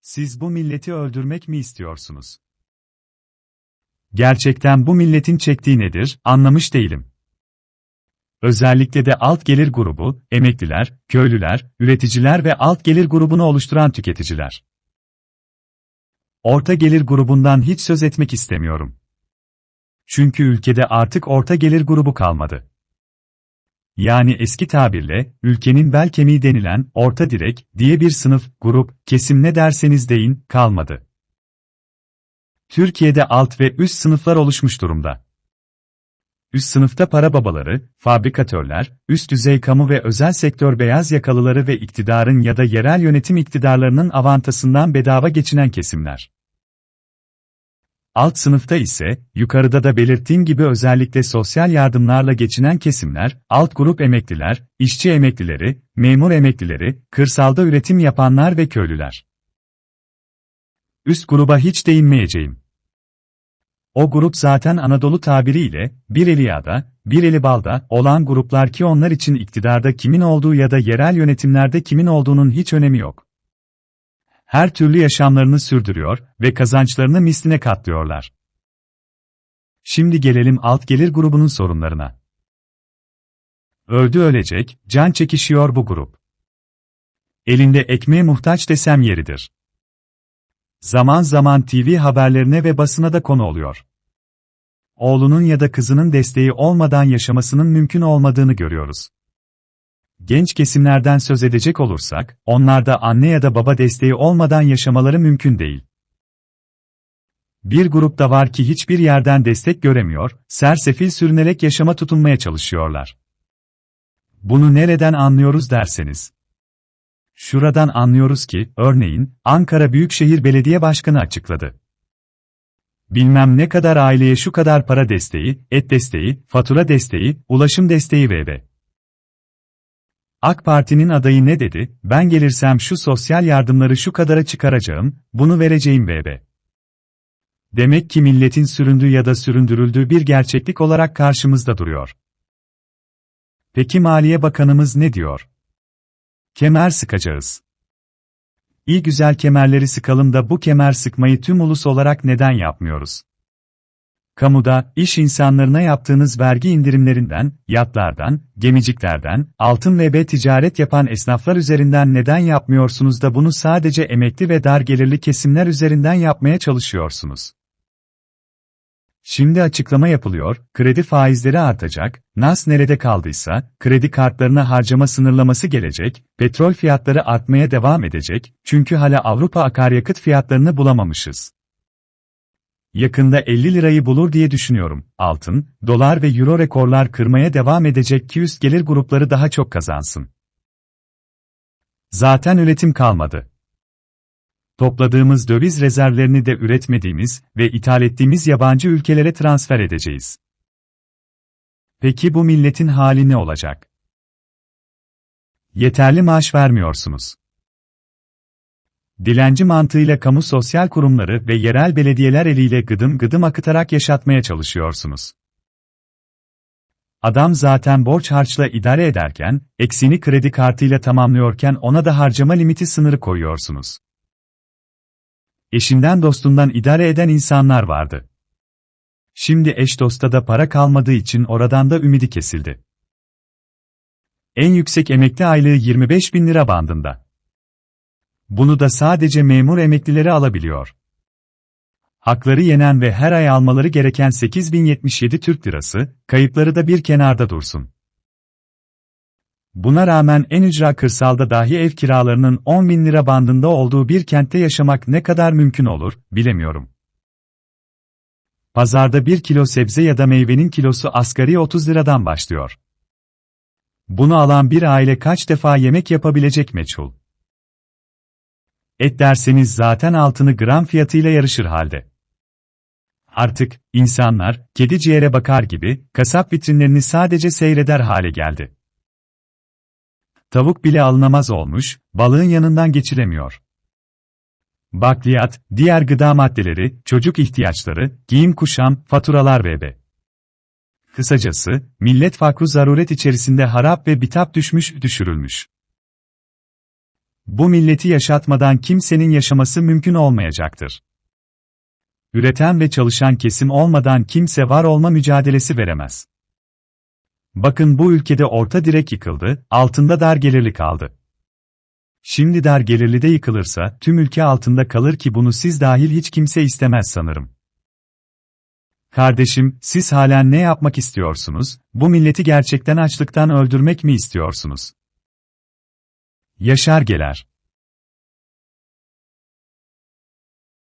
Siz bu milleti öldürmek mi istiyorsunuz? Gerçekten bu milletin çektiği nedir, anlamış değilim. Özellikle de alt gelir grubu, emekliler, köylüler, üreticiler ve alt gelir grubunu oluşturan tüketiciler. Orta gelir grubundan hiç söz etmek istemiyorum. Çünkü ülkede artık orta gelir grubu kalmadı. Yani eski tabirle, ülkenin bel kemiği denilen, orta direk, diye bir sınıf, grup, kesim ne derseniz deyin, kalmadı. Türkiye'de alt ve üst sınıflar oluşmuş durumda. Üst sınıfta para babaları, fabrikatörler, üst düzey kamu ve özel sektör beyaz yakalıları ve iktidarın ya da yerel yönetim iktidarlarının avantasından bedava geçinen kesimler. Alt sınıfta ise, yukarıda da belirttiğim gibi özellikle sosyal yardımlarla geçinen kesimler, alt grup emekliler, işçi emeklileri, memur emeklileri, kırsalda üretim yapanlar ve köylüler. Üst gruba hiç değinmeyeceğim. O grup zaten Anadolu tabiriyle, bir eli yağda, bir eli balda olan gruplar ki onlar için iktidarda kimin olduğu ya da yerel yönetimlerde kimin olduğunun hiç önemi yok. Her türlü yaşamlarını sürdürüyor ve kazançlarını misline katlıyorlar. Şimdi gelelim alt gelir grubunun sorunlarına. Öldü ölecek, can çekişiyor bu grup. Elinde ekmeğe muhtaç desem yeridir. Zaman zaman TV haberlerine ve basına da konu oluyor. Oğlunun ya da kızının desteği olmadan yaşamasının mümkün olmadığını görüyoruz. Genç kesimlerden söz edecek olursak, onlarda anne ya da baba desteği olmadan yaşamaları mümkün değil. Bir grup da var ki hiçbir yerden destek göremiyor, sersefil sürünerek yaşama tutunmaya çalışıyorlar. Bunu nereden anlıyoruz derseniz. Şuradan anlıyoruz ki, örneğin, Ankara Büyükşehir Belediye Başkanı açıkladı. Bilmem ne kadar aileye şu kadar para desteği, et desteği, fatura desteği, ulaşım desteği vb. AK Parti'nin adayı ne dedi, ben gelirsem şu sosyal yardımları şu kadara çıkaracağım, bunu vereceğim vb. Demek ki milletin süründüğü ya da süründürüldüğü bir gerçeklik olarak karşımızda duruyor. Peki Maliye Bakanımız ne diyor? Kemer sıkacağız. İyi güzel kemerleri sıkalım da bu kemer sıkmayı tüm ulus olarak neden yapmıyoruz? Kamuda, iş insanlarına yaptığınız vergi indirimlerinden, yatlardan, gemiciklerden, altın ve B ticaret yapan esnaflar üzerinden neden yapmıyorsunuz da bunu sadece emekli ve dar gelirli kesimler üzerinden yapmaya çalışıyorsunuz? Şimdi açıklama yapılıyor, kredi faizleri artacak, NAS nerede kaldıysa, kredi kartlarına harcama sınırlaması gelecek, petrol fiyatları artmaya devam edecek, çünkü hala Avrupa akaryakıt fiyatlarını bulamamışız. Yakında 50 lirayı bulur diye düşünüyorum. Altın, dolar ve euro rekorlar kırmaya devam edecek ki üst gelir grupları daha çok kazansın. Zaten üretim kalmadı. Topladığımız döviz rezervlerini de üretmediğimiz ve ithal ettiğimiz yabancı ülkelere transfer edeceğiz. Peki bu milletin hali ne olacak? Yeterli maaş vermiyorsunuz. Dilenci mantığıyla kamu sosyal kurumları ve yerel belediyeler eliyle gıdım gıdım akıtarak yaşatmaya çalışıyorsunuz. Adam zaten borç harçla idare ederken, eksiğini kredi kartıyla tamamlıyorken ona da harcama limiti sınırı koyuyorsunuz. Eşinden dostundan idare eden insanlar vardı. Şimdi eş dosta da para kalmadığı için oradan da ümidi kesildi. En yüksek emekli aylığı 25 bin lira bandında. Bunu da sadece memur emeklileri alabiliyor. Hakları yenen ve her ay almaları gereken 8077 Türk Lirası, kayıpları da bir kenarda dursun. Buna rağmen en ücra kırsalda dahi ev kiralarının 10 bin lira bandında olduğu bir kentte yaşamak ne kadar mümkün olur, bilemiyorum. Pazarda bir kilo sebze ya da meyvenin kilosu asgari 30 liradan başlıyor. Bunu alan bir aile kaç defa yemek yapabilecek meçhul. Et derseniz zaten altını gram fiyatıyla yarışır halde. Artık, insanlar, kedi ciğere bakar gibi, kasap vitrinlerini sadece seyreder hale geldi. Tavuk bile alınamaz olmuş, balığın yanından geçiremiyor. Bakliyat, diğer gıda maddeleri, çocuk ihtiyaçları, giyim kuşam, faturalar vb. Kısacası, millet fakru zaruret içerisinde harap ve bitap düşmüş, düşürülmüş. Bu milleti yaşatmadan kimsenin yaşaması mümkün olmayacaktır. Üreten ve çalışan kesim olmadan kimse var olma mücadelesi veremez. Bakın bu ülkede orta direk yıkıldı, altında dar gelirli kaldı. Şimdi dar gelirli de yıkılırsa tüm ülke altında kalır ki bunu siz dahil hiç kimse istemez sanırım. Kardeşim, siz halen ne yapmak istiyorsunuz? Bu milleti gerçekten açlıktan öldürmek mi istiyorsunuz? Yaşar Geler